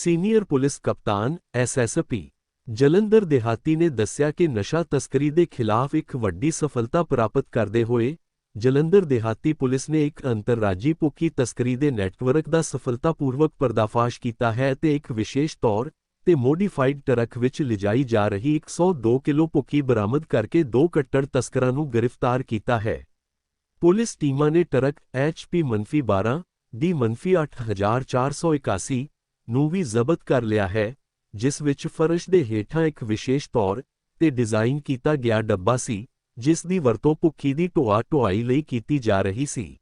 Senior police ਕਪਤਾਨ SSP Jalandhar ਦਿਹਾਤੀ ਨੇ ਦੱਸਿਆ ਕਿ ਨਸ਼ਾ ਤਸਕਰੀ ਦੇ ਖਿਲਾਫ ਇੱਕ ਵੱਡੀ ਸਫਲਤਾ ਪ੍ਰਾਪਤ ਕਰਦੇ ਹੋਏ ਜਲੰਧਰ ਦਿਹਾਤੀ ਪੁਲਿਸ ਨੇ ਇੱਕ ਅੰਤਰਰਾਜੀ ਭੁੱਕੀ ਤਸਕਰੀ ਦੇ ਨੈਟਵਰਕ ਦਾ ਸਫਲਤਾਪੂਰਵਕ ਪਰਦਾਫਾਸ਼ ਕੀਤਾ ਹੈ ਤੇ ਇੱਕ ਵਿਸ਼ੇਸ਼ ਤੌਰ ਤੇ ਮੋਡੀਫਾਈਡ ਟਰੱਕ ਵਿੱਚ ਲਿਜਾਈ ਜਾ ਰਹੀ 102 ਕਿਲੋ ਭੁੱਕੀ ਬਰਾਮਦ ਕਰਕੇ ਦੋ ਕੱਟੜ ਤਸਕਰਾਂ ਨੂੰ ਗ੍ਰਿਫਤਾਰ ਕੀਤਾ ਹੈ। ਪੁਲਿਸ ਟੀਮਾਂ ਨੇ ਟਰੱਕ HP-12 ਦੀ ਮੰਫੀ 8481 ਨੂੰ ਵੀ ਜ਼ਬਤ ਕਰ ਲਿਆ ਹੈ, ਜਿਸ ਵਿੱਚ ਫਰਸ਼ ਦੇ ਹੇਠਾਂ ਇੱਕ ਵਿਸ਼ੇਸ਼ ਤੌਰ ਤੇ ਡਿਜ਼ਾਈਨ ਕੀਤਾ ਗਿਆ ਡੱਬਾ ਸੀ, ਜਿਸ ਦੀ ਵਰਤੋਂ ਭੁੱਖੀ ਦੀ ਢੋਆ ਢੁਆਈ ਲਈ ਕੀਤੀ ਜਾ ਰਹੀ ਸੀ।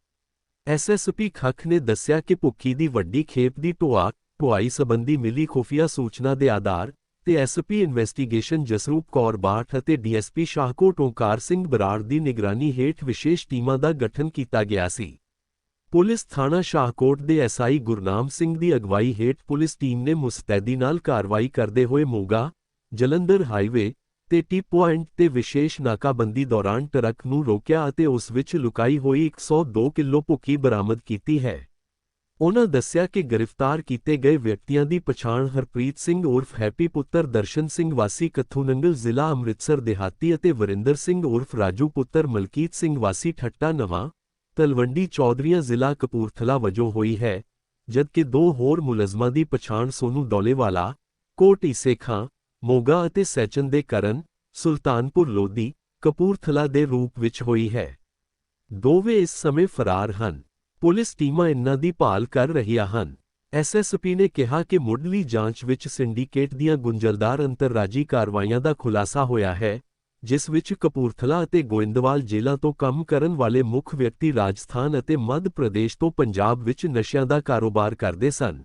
ਐਸਐਸਪੀ ਖੱਖ ਨੇ ਦੱਸਿਆ ਕਿ ਭੁੱਖੀ ਦੀ ਵੱਡੀ ਖੇਪ ਦੀ ਢੋਆ ਢੁਆਈ ਸੰਬੰਧੀ ਮਿਲੀ ਖੁਫੀਆ ਸੂਚਨਾ ਦੇ ਆਧਾਰ ਤੇ ਐਸਪੀ ਇਨਵੈਸਟੀਗੇਸ਼ਨ ਜਸਰੂਪ ਕੌਰ ਬਾਠ ਅਤੇ ਡੀਐਸਪੀ ਸ਼ਾਹਕੋਟ ਓਂਕਾਰ ਸਿੰਘ ਬਰਾੜ ਦੀ ਨਿਗਰਾਨੀ ਹੇਠ ਵਿਸ਼ੇਸ਼ ਟੀਮਾਂ ਦਾ ਗਠਨ ਕੀਤਾ ਗਿਆ ਸੀ। ਪੁਲਿਸ ਥਾਣਾ ਸ਼ਾਹਕੋਟ ਦੇ ਐਸਆਈ ਗੁਰਨਾਮ ਸਿੰਘ ਦੀ ਅਗਵਾਈ ਹੇਠ ਪੁਲਿਸ ਟੀਮ ਨੇ ਮੁਸਤੈਦੀ ਨਾਲ ਕਾਰਵਾਈ ਕਰਦੇ ਹੋਏ ਮੋਗਾ, ਜਲੰਧਰ ਹਾਈਵੇ ਤੇ ਟੀ ਪੁਆਇੰਟ ਤੇ ਵਿਸ਼ੇਸ਼ ਨਾਕਾਬੰਦੀ ਦੌਰਾਨ ਟਰੱਕ ਨੂੰ ਰੋਕਿਆ ਅਤੇ ਉਸ ਵਿੱਚ ਲੁਕਾਈ ਹੋਈ 102 ਕਿਲੋ ਭੁੱਕੀ ਬਰਾਮਦ ਕੀਤੀ ਹੈ। ਉਹਨਾਂ ਦੱਸਿਆ ਕਿ ਗ੍ਰਿਫਤਾਰ ਕੀਤੇ ਗਏ ਵਿਅਕਤੀਆਂ ਦੀ ਪਛਾਣ ਹਰਪ੍ਰੀਤ ਸਿੰਘ ਉਰਫ ਹੈਪੀ ਪੁੱਤਰ ਦਰਸ਼ਨ ਸਿੰਘ ਵਾਸੀ ਕੱਥੂਨੰਗਲ ਜ਼ਿਲ੍ਹਾ ਅੰਮ੍ਰਿਤਸਰ, ਦੇਹਾਤੀ ਅਤੇ ਵਰਿੰਦਰ ਸਿੰਘ ਉਰਫ ਰਾਜੂ ਪੁੱਤਰ ਮਲਕੀਤ ਸਿੰਘ ਵਾਸੀ ਠੱਟਾ ਨਵਾਂ ਤਲਵੰਡੀ ਚੌਧਰੀਆਂ ਜ਼ਿਲ੍ਹਾ ਕਪੂਰਥਲਾ ਵਜੋਂ ਹੋਈ ਹੈ, ਜਦਕਿ ਦੋ ਹੋਰ ਮੁਲਜ਼ਮਾਂ ਦੀ ਪਛਾਣ ਸੋਨੂ ਦੌਲੇਵਾਲਾ, ਕੋਟ ਈਸੇਖਾਂ ਮੋਗਾ ਅਤੇ ਸੈਚਨ ਦੇ ਕਰਨ, ਸੁਲਤਾਨਪੁਰ ਲੋਧੀ, ਕਪੂਰਥਲਾ ਦੇ ਰੂਪ ਵਿੱਚ ਹੋਈ ਹੈ। ਦੋਵੇਂ ਇਸ ਸਮੇਂ ਫਰਾਰ ਹਨ। ਪੁਲਿਸ ਟੀਮਾਂ ਇਨ੍ਹਾਂ ਦੀ ਭਾਲ ਕਰ ਰਹੀਆਂ ਹਨ। ਐਸਐਸਪੀ ਨੇ ਕਿਹਾ ਕਿ ਮੁੱਢਲੀ ਜਾਂਚ ਵਿੱਚ ਸਿੰਡੀਕੇਟ ਦੀਆਂ ਗੁੰਝਲਦਾਰ ਅੰਤਰਰਾਜੀ ਕਾਰਵਾਈਆਂ ਦਾ ਖੁਲਾਸਾ ਹੋਇਆ ਹੈ ਜਿਸ ਵਿੱਚ ਕਪੂਰਥਲਾ ਅਤੇ ਗੋਇੰਦਵਾਲ ਜ਼ਿਲ੍ਹਾ ਤੋਂ ਕੰਮ ਕਰਨ ਵਾਲੇ ਮੁੱਖ ਵਿਅਕਤੀ ਰਾਜਸਥਾਨ ਅਤੇ ਮੱਧ ਪ੍ਰਦੇਸ਼ ਤੋਂ ਪੰਜਾਬ ਵਿੱਚ ਨਸ਼ਿਆਂ ਦਾ ਕਾਰੋਬਾਰ ਕਰਦੇ ਸਨ।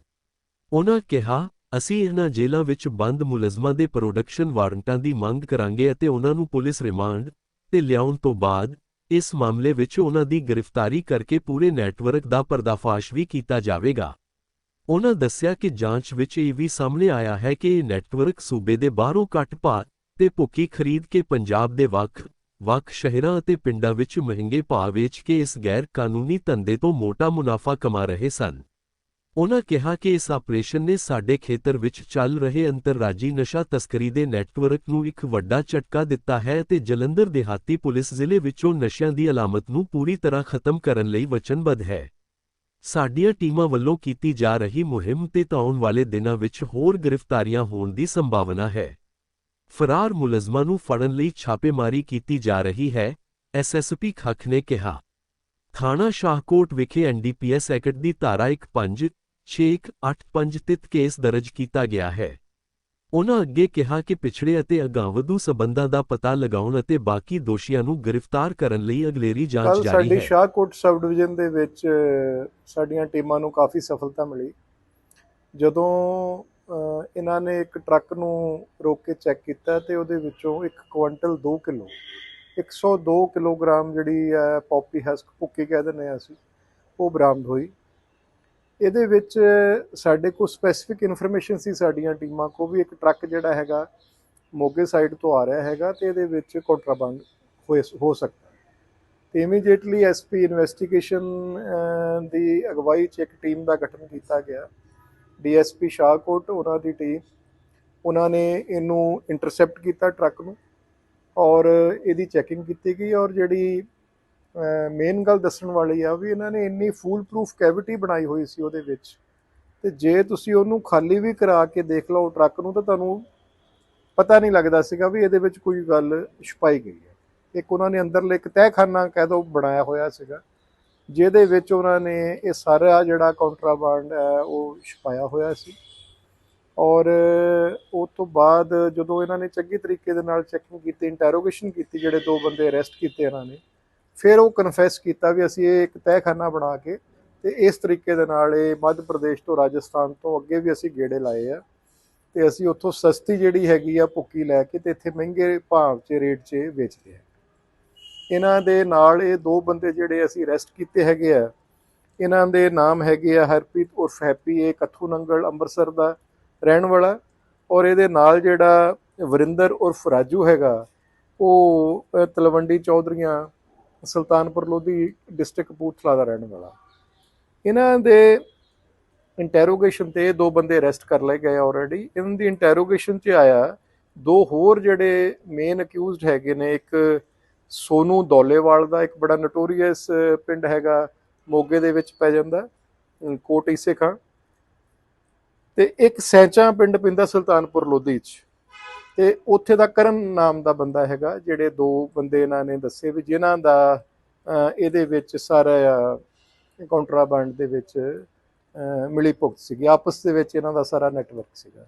ਉਹਨਾਂ ਕਿਹਾ, ਅਸੀਂ ਇਹਨਾਂ ਜੇਲ੍ਹਾਂ ਵਿੱਚ ਬੰਦ ਮੁਲਜ਼ਮਾਂ ਦੇ ਪ੍ਰੋਡਕਸ਼ਨ ਵਾਰੰਟਾਂ ਦੀ ਮੰਗ ਕਰਾਂਗੇ ਅਤੇ ਉਹਨਾਂ ਨੂੰ ਪੁਲਿਸ ਰਿਮਾਂਡ ਤੇ ਲਿਆਉਣ ਤੋਂ ਬਾਅਦ ਇਸ ਮਾਮਲੇ ਵਿੱਚ ਉਹਨਾਂ ਦੀ ਗ੍ਰਿਫਤਾਰੀ ਕਰਕੇ ਪੂਰੇ ਨੈਟਵਰਕ ਦਾ ਪਰਦਾਫਾਸ਼ ਵੀ ਕੀਤਾ ਜਾਵੇਗਾ। ਉਹਨਾਂ ਦੱਸਿਆ ਕਿ ਜਾਂਚ ਵਿੱਚ ਇਹ ਵੀ ਸਾਹਮਣੇ ਆਇਆ ਹੈ ਕਿ ਇਹ ਨੈਟਵਰਕ ਸੂਬੇ ਦੇ ਬਾਹਰੋਂ ਘੱਟ ਭਾਅ ਤੇ ਭੁੱਕੀ ਖਰੀਦ ਕੇ ਪੰਜਾਬ ਦੇ ਵੱਖ ਵੱਖ ਸ਼ਹਿਰਾਂ ਅਤੇ ਪਿੰਡਾਂ ਵਿੱਚ ਮਹਿੰਗੇ ਭਾਅ ਵੇਚ ਕੇ ਇਸ ਗੈਰ ਕਾਨੂੰਨੀ ਧੰਦੇ ਤੋਂ ਮੋਟਾ ਮੁਨਾਫਾ ਕਮਾ ਰਹੇ ਸਨ। ਉਨ੍ਹਾਂ ਕਿਹਾ ਕਿ ਇਸ ਆਪਰੇਸ਼ਨ ਨੇ ਸਾਡੇ ਖੇਤਰ ਵਿੱਚ ਚੱਲ ਰਹੇ ਅੰਤਰਰਾਜੀ ਨਸ਼ਾ ਤਸਕਰੀ ਦੇ ਨੈਟਵਰਕ ਨੂੰ ਇੱਕ ਵੱਡਾ ਝਟਕਾ ਦਿੱਤਾ ਹੈ ਤੇ ਜਲੰਧਰ ਦਿਹਾਤੀ ਪੁਲਿਸ ਜ਼ਿਲ੍ਹੇ ਵਿੱਚੋਂ ਨਸ਼ਿਆਂ ਦੀ ਅਲਾਮਤ ਨੂੰ ਪੂਰੀ ਤਰ੍ਹਾਂ ਖਤਮ ਕਰਨ ਲਈ ਵਚਨਬੱਧ ਹੈ। ਸਾਡੀਆਂ ਟੀਮਾਂ ਵੱਲੋਂ ਕੀਤੀ ਜਾ ਰਹੀ ਮੁਹਿੰਮ ਤੇ ਆਉਣ ਵਾਲੇ ਦਿਨਾਂ ਵਿੱਚ ਹੋਰ ਗ੍ਰਿਫਤਾਰੀਆਂ ਹੋਣ ਦੀ ਸੰਭਾਵਨਾ ਹੈ। ਫਰਾਰ ਮੁਲਜ਼ਮਾਂ ਨੂੰ ਫੜਨ ਲਈ ਛਾਪੇਮਾਰੀ ਕੀਤੀ ਜਾ ਰਹੀ ਹੈ ਐਸਐਸਪੀ ਖੱਖ ਨੇ ਕਿਹਾ। ਥਾਣਾ ਸ਼ਾਹਕੋਟ ਵਿਖੇ ਐਨਡੀਪੀਐਸ ਐਕਟ ਦੀ ਧਾਰਾ 1565 ਤਿਤ ਕੇਸ ਦਰਜ ਕੀਤਾ ਗਿਆ ਹੈ। ਉਨ੍ਹਾਂ ਅੱਗੇ ਕਿਹਾ ਕਿ ਪਿਛੜੇ ਅਤੇ ਅਗਾਂਹਵਧੂ ਸਬੰਧਾਂ ਦਾ ਪਤਾ ਲਗਾਉਣ ਅਤੇ ਬਾਕੀ ਦੋਸ਼ੀਆਂ ਨੂੰ ਗ੍ਰਿਫਤਾਰ ਕਰਨ ਲਈ ਅਗਲੇਰੀ ਜਾਂਚ ਜਾਰੀ ਸਾਡੀ ਹੈ। ਸ਼ਾਹਕੋਟ ਸਬ ਡਿਵੀਜ਼ਨ ਦੇ ਵਿੱਚ ਸਾਡੀਆਂ ਟੀਮਾਂ ਨੂੰ ਕਾਫੀ ਸਫਲਤਾ ਮਿਲੀ। ਜਦੋਂ ਇਹਨਾਂ ਨੇ ਇੱਕ ਟਰੱਕ ਨੂੰ ਰੋਕ ਕੇ ਚੈੱਕ ਕੀਤਾ ਤੇ ਉਹਦੇ ਵਿੱਚੋਂ ਇੱਕ ਕੁਇੰਟਲ 2 ਕਿਲੋ 102 ਕਿਲੋਗ੍ਰਾਮ ਜਿਹੜੀ ਹੈ ਪੌਪੀ ਹਸਕ ਭੁੱਕੀ ਕਹਿ ਦਿੰਦੇ ਹਾਂ ਅਸੀਂ, ਉਹ ਬਰਾਮਦ ਹੋਈ। ਇਹਦੇ ਵਿੱਚ ਸਾਡੇ ਕੋਲ ਸਪੈਸੀਫਿਕ ਇਨਫੋਰਮੇਸ਼ਨ ਸੀ ਸਾਡੀਆਂ ਟੀਮਾਂ ਕੋ ਵੀ ਇੱਕ ਟਰੱਕ ਜਿਹੜਾ ਹੈਗਾ ਮੋਗੇ ਸਾਈਡ ਤੋਂ ਆ ਰਿਹਾ ਹੈਗਾ ਤੇ ਇਹਦੇ ਵਿੱਚ ਕੰਟਰਾਬੰਦ ਹੋਏ ਹੋ ਸਕਦਾ। ਤੇ ਇਮੀਡੀਏਟਲੀ ਐਸਪੀ ਇਨਵੈਸਟੀਗੇਸ਼ਨ ਦੀ ਅਗਵਾਈ 'ਚ ਇੱਕ ਟੀਮ ਦਾ ਗਠਨ ਕੀਤਾ ਗਿਆ। ਡੀਐਸਪੀ ਸ਼ਾਹਕੋਟ ਉਹਨਾਂ ਦੀ ਟੀਮ ਉਹਨਾਂ ਨੇ ਇਹਨੂੰ ਇੰਟਰਸੈਪਟ ਕੀਤਾ ਟਰੱਕ ਨੂੰ ਔਰ ਇਹਦੀ ਚੈਕਿੰਗ ਕੀਤੀ ਗਈ ਔਰ ਜਿਹੜੀ ਮੇਨ ਗੱਲ ਦੱਸਣ ਵਾਲੀ ਆ ਵੀ ਇਹਨਾਂ ਨੇ ਇੰਨੀ ਫੂਲ ਪ੍ਰੂਫ ਕੈਵਿਟੀ ਬਣਾਈ ਹੋਈ ਸੀ ਉਹਦੇ ਵਿੱਚ ਤੇ ਜੇ ਤੁਸੀਂ ਉਹਨੂੰ ਖਾਲੀ ਵੀ ਕਰਾ ਕੇ ਦੇਖ ਲਓ ਟਰੱਕ ਨੂੰ ਤਾਂ ਤੁਹਾਨੂੰ ਪਤਾ ਨਹੀਂ ਲੱਗਦਾ ਸੀਗਾ ਵੀ ਇਹਦੇ ਵਿੱਚ ਕੋਈ ਗੱਲ ਛੁਪਾਈ ਗਈ ਹੈ। ਇੱਕ ਉਹਨਾਂ ਨੇ ਅੰਦਰਲੇ ਇੱਕ ਤਹਿਖਾਨਾ ਕਹਿ ਦੋ ਬਣਾਇਆ ਹੋਇਆ ਸੀਗਾ। ਜਿਹਦੇ ਵਿੱਚ ਉਹਨਾਂ ਨੇ ਇਹ ਸਾਰਾ ਜਿਹੜਾ ਕੰਟਰਾਬੰਡ ਹੈ, ਉਹ ਛੁਪਾਇਆ ਹੋਇਆ ਸੀ। ਔਰ ਉਸ ਤੋਂ ਬਾਅਦ ਜਦੋਂ ਇਹਨਾਂ ਨੇ ਚੰਗੀ ਤਰੀਕੇ ਦੇ ਨਾਲ ਚੈਕਿੰਗ ਕੀਤੀ ਇੰਟਰੋਗੇਸ਼ਨ ਕੀਤੀ, ਜਿਹੜੇ ਦੋ ਬੰਦੇ ਅਰੈਸਟ ਕੀਤੇ ਇਹਨਾਂ ਨੇ, ਫਿਰ ਉਹ ਕਨਫੈਸ ਕੀਤਾ ਵੀ ਅਸੀਂ ਇਹ ਇੱਕ ਤਹਿਖਾਨਾ ਬਣਾ ਕੇ ਤੇ ਇਸ ਤਰੀਕੇ ਦੇ ਨਾਲ ਇਹ ਮੱਧ ਪ੍ਰਦੇਸ਼ ਤੋਂ ਰਾਜਸਥਾਨ ਤੋਂ ਅੱਗੇ ਵੀ ਅਸੀਂ ਗੇੜੇ ਲਾਏ ਆ ਤੇ ਅਸੀਂ ਉੱਥੋਂ ਸਸਤੀ ਜਿਹੜੀ ਹੈਗੀ ਆ ਭੁੱਕੀ ਲੈ ਕੇ ਤੇ ਇੱਥੇ ਮਹਿੰਗੇ ਭਾਅ 'ਚ ਰੇਟ 'ਚ ਵੇਚਦੇ ਆ। ਇਹਨਾਂ ਦੇ ਨਾਲ ਇਹ ਦੋ ਬੰਦੇ ਜਿਹੜੇ ਅਸੀਂ ਅਰੈਸਟ ਕੀਤੇ ਹੈਗੇ ਆ, ਇਹਨਾਂ ਦੇ ਨਾਮ ਹੈਗੇ ਆ ਹਰਪ੍ਰੀਤ ਉਰਫ ਹੈਪੀ, ਇਹ ਕੱਥੂ ਨੰਗਲ ਅੰਮ੍ਰਿਤਸਰ ਦਾ ਰਹਿਣ ਵਾਲਾ ਔਰ ਇਹਦੇ ਨਾਲ ਜਿਹੜਾ ਵਰਿੰਦਰ ਉਰਫ ਰਾਜੂ ਹੈਗਾ, ਉਹ ਤਲਵੰਡੀ ਚੌਧਰੀਆਂ, ਸੁਲਤਾਨਪੁਰ ਲੋਧੀ ਡਿਸਟ੍ਰਿਕਟ ਕਪੂਰਥਲਾ ਦਾ ਰਹਿਣ ਵਾਲਾ। ਇਹਨਾਂ ਦੇ ਇੰਟਰੋਗੇਸ਼ਨ ਤੇ ਦੋ ਬੰਦੇ ਅਰੈਸਟ ਕਰ ਲਏ ਗਏ ਆਲਰੇਡੀ ਇਹਨਾਂ ਦੀ ਇੰਟਰੋਗੇਸ਼ਨ 'ਚ ਆਇਆ, ਦੋ ਹੋਰ ਜਿਹੜੇ ਮੇਨ ਅਕਿਊਜ਼ਡ ਹੈਗੇ ਨੇ, ਇੱਕ ਸੋਨੂ ਦੌਲੇਵਾਲ ਦਾ ਇੱਕ ਬੜਾ ਨਟੋਰੀਅਸ ਪਿੰਡ ਹੈਗਾ, ਮੋਗੇ ਦੇ ਵਿੱਚ ਪੈ ਜਾਂਦਾ ਕੋਟ ਈਸੇ ਖਾਂ। ਤੇ ਇੱਕ ਸੈਂਚਾ ਪਿੰਡ ਪਿੰਦਾ ਸੁਲਤਾਨਪੁਰ ਲੋਧੀ ਚ। ਤੇ ਉੱਥੇ ਦਾ ਕਰਨ ਨਾਮ ਦਾ ਬੰਦਾ ਹੈਗਾ, ਜਿਹੜੇ ਦੋ ਬੰਦੇ ਇਹਨਾਂ ਨੇ ਦੱਸੇ ਵੀ ਜਿਨ੍ਹਾਂ ਦਾ ਇਹਦੇ ਵਿੱਚ ਸਾਰਾ ਕਾਉਂਟਰਾਬੈਂਡ ਦੇ ਵਿੱਚ ਮਿਲੀ ਭੁਗਤ ਸੀਗੀ। ਆਪਸ ਦੇ ਵਿੱਚ ਇਹਨਾਂ ਦਾ ਸਾਰਾ ਨੈਟਵਰਕ ਸੀਗਾ।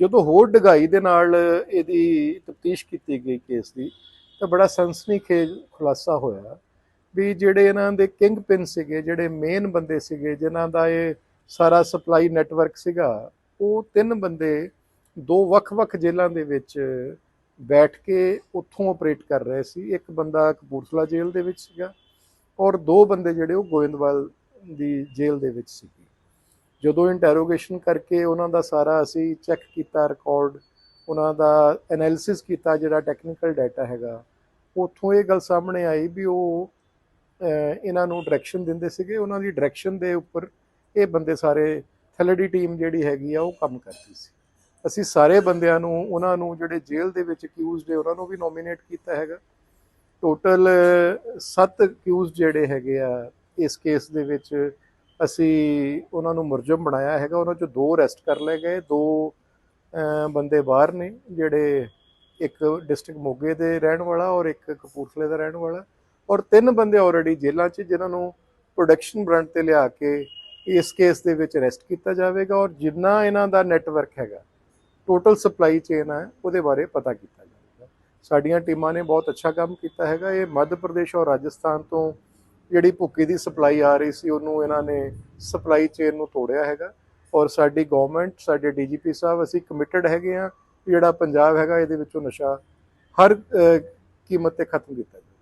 ਜਦੋਂ ਹੋਰ ਡਗਾਈ ਦੇ ਨਾਲ ਇਹਦੀ ਤਫਤੀਸ਼ ਕੀਤੀ ਗਈ ਕੇਸ ਦੀ ਤਾਂ ਬੜਾ ਸਨਸਨੀਖੇਜ ਖੁਲਾਸਾ ਹੋਇਆ ਵੀ ਜਿਹੜੇ ਇਹਨਾਂ ਦੇ ਕਿੰਗ ਪਿਨ ਸੀਗੇ, ਜਿਹੜੇ ਮੇਨ ਬੰਦੇ ਸੀਗੇ, ਜਿਨ੍ਹਾਂ ਦਾ ਇਹ ਸਾਰਾ ਸਪਲਾਈ ਨੈਟਵਰਕ ਸੀਗਾ, ਉਹ ਤਿੰਨ ਬੰਦੇ ਦੋ ਵੱਖ-ਵੱਖ ਜੇਲ੍ਹਾਂ ਦੇ ਵਿੱਚ ਬੈਠ ਕੇ ਉੱਥੋਂ ਆਪਰੇਟ ਕਰ ਰਹੇ ਸੀ। ਇੱਕ ਬੰਦਾ ਕਪੂਰਥਲਾ ਜੇਲ੍ਹ ਦੇ ਵਿੱਚ ਸੀਗਾ ਔਰ ਦੋ ਬੰਦੇ ਜਿਹੜੇ ਉਹ ਗੋਇੰਦਵਾਲ ਦੀ ਜੇਲ੍ਹ ਦੇ ਵਿੱਚ ਸੀ ਜਦੋਂ ਇੰਟਰੋਗੇਸ਼ਨ ਕਰਕੇ ਉਹਨਾਂ ਦਾ ਸਾਰਾ ਅਸੀਂ ਚੈੱਕ ਕੀਤਾ ਰਿਕਾਰਡ ਉਹਨਾਂ ਦਾ ਐਨਾਲਿਸਿਸ ਕੀਤਾ ਜਿਹੜਾ ਟੈਕਨੀਕਲ ਡਾਟਾ ਹੈਗਾ ਉੱਥੋਂ ਇਹ ਗੱਲ ਸਾਹਮਣੇ ਆਈ ਵੀ ਉਹ ਇਹਨਾਂ ਨੂੰ ਡਾਇਰੈਕਸ਼ਨ ਦਿੰਦੇ ਸੀਗੇ, ਉਹਨਾਂ ਦੀ ਡਾਇਰੈਕਸ਼ਨ ਦੇ ਉੱਪਰ ਇਹ ਬੰਦੇ ਸਾਰੇ ਥੈਲੇਡੀ ਟੀਮ ਜਿਹੜੀ ਹੈਗੀ ਆ, ਉਹ ਕੰਮ ਕਰਦੀ ਸੀ। ਅਸੀਂ ਸਾਰੇ ਬੰਦਿਆਂ ਨੂੰ, ਉਹਨਾਂ ਨੂੰ ਜਿਹੜੇ ਜੇਲ੍ਹ ਦੇ ਵਿੱਚ ਅਕਿਊਜ਼ਡ ਹੈ ਉਹਨਾਂ ਨੂੰ ਵੀ ਨੋਮੀਨੇਟ ਕੀਤਾ ਹੈਗਾ। ਟੋਟਲ 7 ਅਕਿਊਜ਼ ਜਿਹੜੇ ਹੈਗੇ ਆ, ਇਸ ਕੇਸ ਦੇ ਵਿੱਚ ਅਸੀਂ ਉਹਨਾਂ ਨੂੰ ਮੁਰਜਮ ਬਣਾਇਆ ਹੈਗਾ। ਉਹਨਾਂ ਚੋਂ ਦੋ ਅਰੈਸਟ ਕਰ ਲਏ ਗਏ, ਦੋ ਬੰਦੇ ਬਾਹਰ ਨੇ, ਜਿਹੜੇ ਇੱਕ ਡਿਸਟ੍ਰਿਕਟ ਮੋਗੇ ਦੇ ਰਹਿਣ ਵਾਲਾ ਔਰ ਇੱਕ ਕਪੂਰਥਲੇ ਦਾ ਰਹਿਣ ਵਾਲਾ ਔਰ ਤਿੰਨ ਬੰਦੇ ਆਲਰੇਡੀ ਜੇਲ੍ਹਾਂ 'ਚ ਜਿਨ੍ਹਾਂ ਨੂੰ ਪ੍ਰੋਡਕਸ਼ਨ ਬ੍ਰਾਂਡ ਤੇ ਲਿਆ ਕੇ ਇਸ ਕੇਸ ਦੇ ਵਿੱਚ ਅਰੈਸਟ ਕੀਤਾ ਜਾਵੇਗਾ ਔਰ ਜਿੰਨਾ ਇਹਨਾਂ ਦਾ ਨੈਟਵਰਕ ਹੈਗਾ ਟੋਟਲ ਸਪਲਾਈ ਚੇਨ ਹੈ, ਉਹਦੇ ਬਾਰੇ ਪਤਾ ਕੀਤਾ ਜਾਵੇਗਾ। ਸਾਡੀਆਂ ਟੀਮਾਂ ਨੇ ਬਹੁਤ ਅੱਛਾ ਕੰਮ ਕੀਤਾ ਹੈਗਾ। ਇਹ ਮੱਧ ਪ੍ਰਦੇਸ਼ ਔਰ ਰਾਜਸਥਾਨ ਤੋਂ ਜਿਹੜੀ ਭੁੱਕੀ ਦੀ ਸਪਲਾਈ ਆ ਰਹੀ ਸੀ, ਉਹਨੂੰ ਇਹਨਾਂ ਨੇ ਸਪਲਾਈ ਚੇਨ ਨੂੰ ਤੋੜਿਆ ਹੈਗਾ। ਔਰ ਸਾਡੀ ਗਵਰਨਮੈਂਟ ਸਾਡੇ ਡੀਜੀਪੀ ਸਾਹਿਬ, ਅਸੀਂ ਕਮਿਟਡ ਹੈਗੇ ਆ ਜਿਹੜਾ ਪੰਜਾਬ ਹੈਗਾ ਇਹਦੇ ਵਿੱਚੋਂ ਨਸ਼ਾ ਹਰ ਕੀਮਤ ਤੇ ਖਤਮ ਕੀਤਾ ਜਾਵੇ।